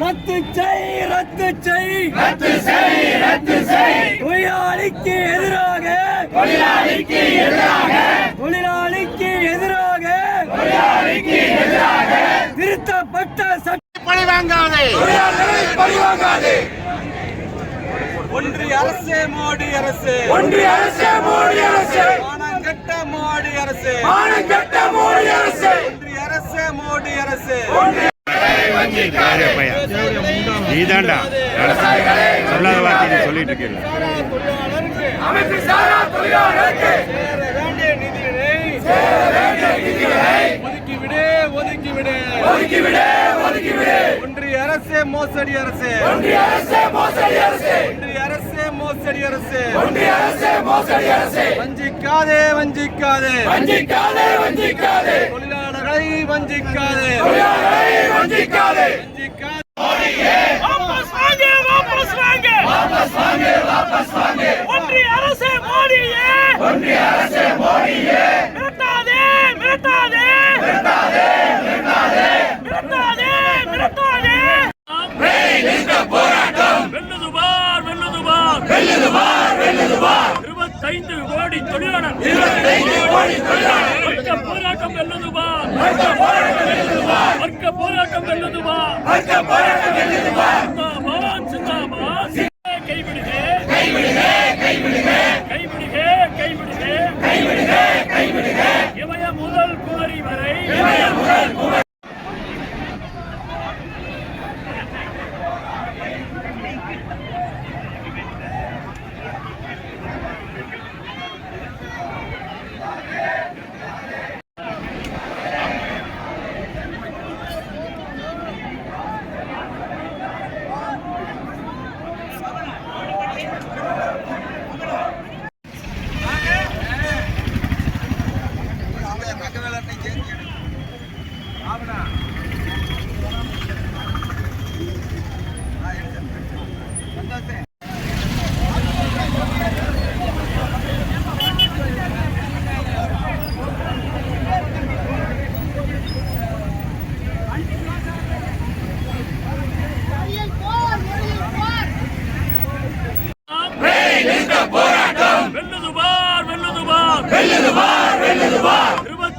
ரத்து செய் ரத்து செய் ரத்து செய். ரத்து செய் தொழிலாளிக்கு எதிராக. தொழிலாளிக்கு எதிராக. தொழிலாளிக்கு எதிராக தொழிலாளிக்கு எதிராக திருத்தப்பட்ட சட்ட பழி வாங்காதே பழிவாங்காதே. ஒன்றிய அரசு மோடி அரசு. ஒன்றிய அரசு மோடி அரசு. மானங்கட்ட மோடி அரசு மானங்கெட்ட மோடி அரசு ஒன்றிய அரசு மோடி அரசு நீதாண்டா சொல்லாத வார்த்தை சொல்லிட்டு இருக்கீங்க தொழிலாளருக்கு அமைப்பு சாரா தொழிலாளருக்கு சேர வேண்டிய நிதியினை ஒதுக்கிவிடு ஒதுக்கிவிடு. ஒதுக்கிவிடு ஒதுக்கிவிடு. ஒன்றிய அரசு மோசடி அரசு. ஒன்றிய அரசு மோசடி அரசு. ஒன்றிய அரசு மோசடி அரசு. ஒன்றிய அரசு மோசடி அரசு. வஞ்சிக்காதே வஞ்சிக்காதே. வஞ்சிக்காதே வஞ்சிக்காதே. தொழிலாளர்களை வஞ்சிக்காதே. தொழிலாளரை வஞ்சிக்காதே வஞ்சிக்காதே வாபஸ் வாங்க வாபஸ் வாங்க வாபஸ் வாங்க வாபஸ் வாங்க ஒன்றிய அரசு மோடியே. ஒன்றிய அரசு மோடியே மிரட்டாதே மிரட்டாதே. மிரட்டாதே மிரட்டாதே. மிரட்டாதே மிரட்டாதே வேலை நிறுத்த போராட்டம் வெல்லுது பார் வெல்லுது பார் வெல்லுது பார் வெல்லுது பார் இருபத்தைந்து கோடி தொழிலாளர். இருபத்தைந்து கோடி தொழிலாளர்கள் வர்க்க போராட்டம் வெல்லுது பார் வர்க்க போராட்டம் வெல்லுது பார் வர்க்க போராட்டம் வெல்லுது பார்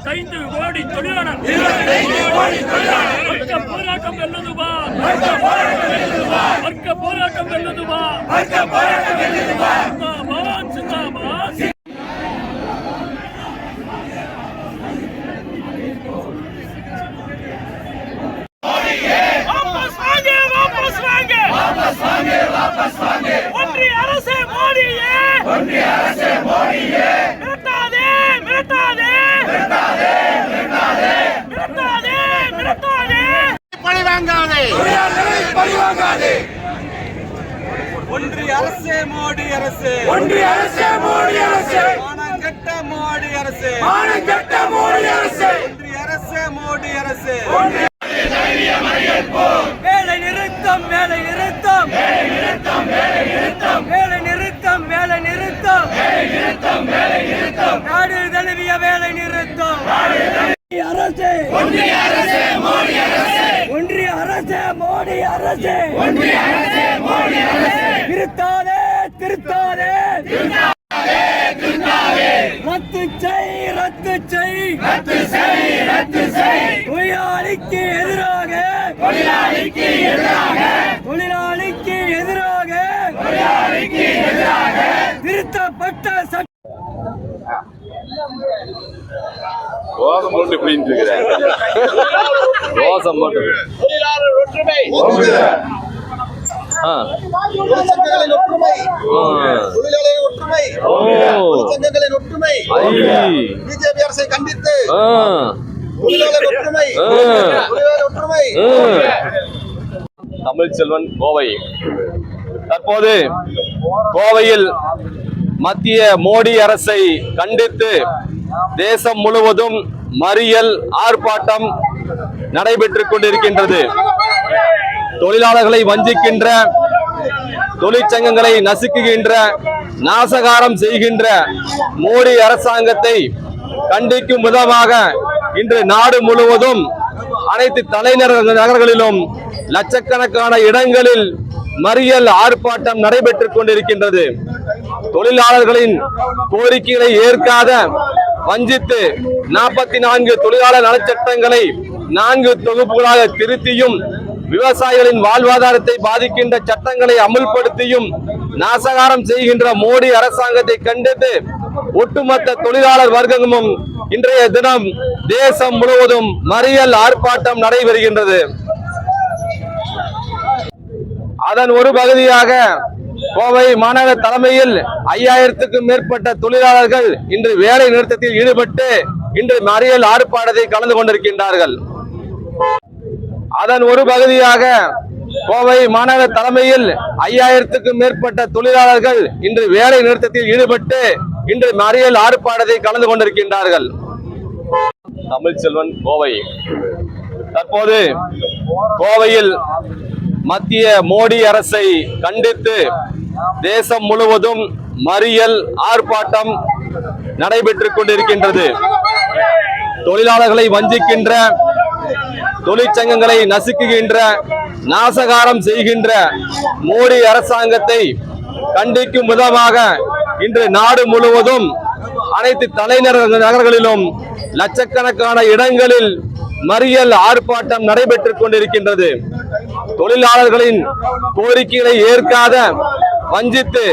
இருபத்தைந்து கோடி தொழிலாளர். வர்க்க போராட்டம் வெல்லதுவா. வர்க்க போராட்டம் வெல்லதுவா. சிந்தாபாத் சிந்தாபாத். ஒன்றிய அரசே மோடியே. ஒன்றிய அரசே மோடியே. பழிவாங்காதே ஒன்றிய அரசு மோடி அரசு. ஒன்றிய அரசு மோடி அரசு. மானங்கட்ட மோடி அரசு. மானங்கெட்ட மோடி அரசு. ஒன்றிய அரசு மோடி அரசு. வேலை நிறுத்தம் வேலை நிறுத்தம் வேலை நிறுத்தம். வேலை நிறுத்தம் வேலை நிறுத்தம். வேலை நிறுத்தம் வேலை நிறுத்தம் வேலை நிறுத்தம் நாடு தழுவிய வேலை நிறுத்தம். அரசு ஒன்றிய அரசு மோடி அரசு ஒன்றிய அரசு மோடி அரசு ஒன்றிய அரசு மோடி அரசு. திருத்தாதே திருத்தாதே. ரத்து செய் ரத்து செய். ரத்து செய் ரத்து செய். தொழிலாளிக்கு எதிராக. தொழிலாளிக்கு எதிராக. தொழிலாளிக்கு எதிராக. தொழிலாளிக்கு எதிராக. திருத்தப்பட்ட சட்ட தோசை போட்டு இப்படின்னு இருக்கிறேன் தோசை போட்டு. தொழிற்சங்கங்களின் ஒற்றுமை. தொழிற்சங்கங்களின் ஒற்றுமை. ஐ பிஜேபி அரசை கண்டித்து. ஆ. தொழிலாளர் ஒற்றுமை. ஆ. தொழிலாளர் ஒற்றுமை. தமிழ்ச்செல்வன் கோவை. தற்போது கோவையில் மத்திய மோடி அரசை கண்டித்து தேசம் முழுவதும் மறியல் ஆர்ப்பாட்டம் நடைபெற்றுக் கொண்டிருக்கின்றது. தொழிலாளர்களை வஞ்சிக்கின்ற தொழிற்சங்கங்களை நசுக்குகின்ற நாசகாரம் செய்கின்ற மோடி அரசாங்கத்தை கண்டிக்கும் விதமாக இன்று நாடு முழுவதும் அனைத்து தலைநகர நகர்களிலும் லட்சக்கணக்கான இடங்களில் மறியல் ஆர்ப்பாட்டம் நடைபெற்றுக் கொண்டிருக்கின்றது. தொழிலாளர்களின் கோரிக்கைகளை ஏற்காத வஞ்சித்து நாற்பத்தி நான்கு தொழிலாளர் நலச்சட்டங்களை நான்கு தொகுப்புகளாக திருத்தியும் விவசாயிகளின் வாழ்வாதாரத்தை பாதிக்கின்ற சட்டங்களை அமுல்படுத்தியும் நாசகாரம் செய்கின்ற மோடி அரசாங்கத்தை கண்டித்து ஒட்டுமொத்த தொழிலாளர் வர்க்கமும் இன்றைய தினம் தேசம் முழுவதும் மறியல் ஆர்ப்பாட்டம் நடைபெறுகின்றது. அதன் ஒரு பகுதியாக கோவை மாநகர தலைமையில் ஐயாயிரத்துக்கும் மேற்பட்ட தொழிலாளர்கள் இன்று வேலை நிறுத்தத்தில் ஈடுபட்டு இன்று மறியல் ஆர்ப்பாட்டத்தை கலந்து கொண்டிருக்கின்றார்கள். அதன் ஒரு பகுதியாக கோவை மாநகர தலைமையில் ஐயாயிரத்துக்கும் மேற்பட்ட தொழிலாளர்கள் இன்று வேலை நிறுத்தத்தில் ஈடுபட்டு இன்று மறியல் ஆர்ப்பாட்டத்தை கலந்து கொண்டிருக்கின்றார்கள். தமிழ்ச்செல்வன் கோவை. தற்போது கோவையில் மத்திய மோடி அரசை கண்டித்து தேசம் முழுவதும் மறியல் ஆர்ப்பாட்டம் நடைபெற்றுக் கொண்டிருக்கின்றது. தொழிலாளர்களை வஞ்சிக்கின்ற தொழிற்சங்கங்களை நசுக்குகின்ற நாசகாரம் செய்கின்ற மோடி அரசாங்கத்தை கண்டிக்கும் விதமாக இன்று நாடு முழுவதும் அனைத்து தலைநகர நகர்களிலும் லட்சக்கணக்கான இடங்களில் மறியல் ஆர்ப்பாட்டம் நடைபெற்றுக் கொண்டிருக்கின்றது. தொழிலாளர்களின் கோரிக்கைகளை ஏற்காத வஞ்சித்து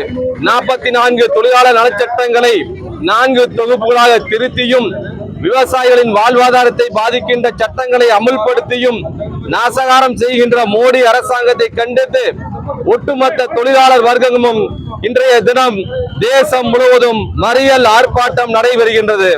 நாற்பத்தி நான்கு தொழிலாளர் நலச்சட்டங்களை நான்கு தொகுப்புகளாக திருத்தியும் விவசாயிகளின் வாழ்வாதாரத்தை பாதிக்கின்ற சட்டங்களை அமுல்படுத்தியும் நாசகாரம் செய்கின்ற மோடி அரசாங்கத்தை கண்டித்து ஒட்டுமொத்த தொழிலாளர் வர்க்கமும் இன்றைய தினம் தேசம் முழுவதும் மறியல் ஆர்ப்பாட்டம் நடைபெறுகின்றது.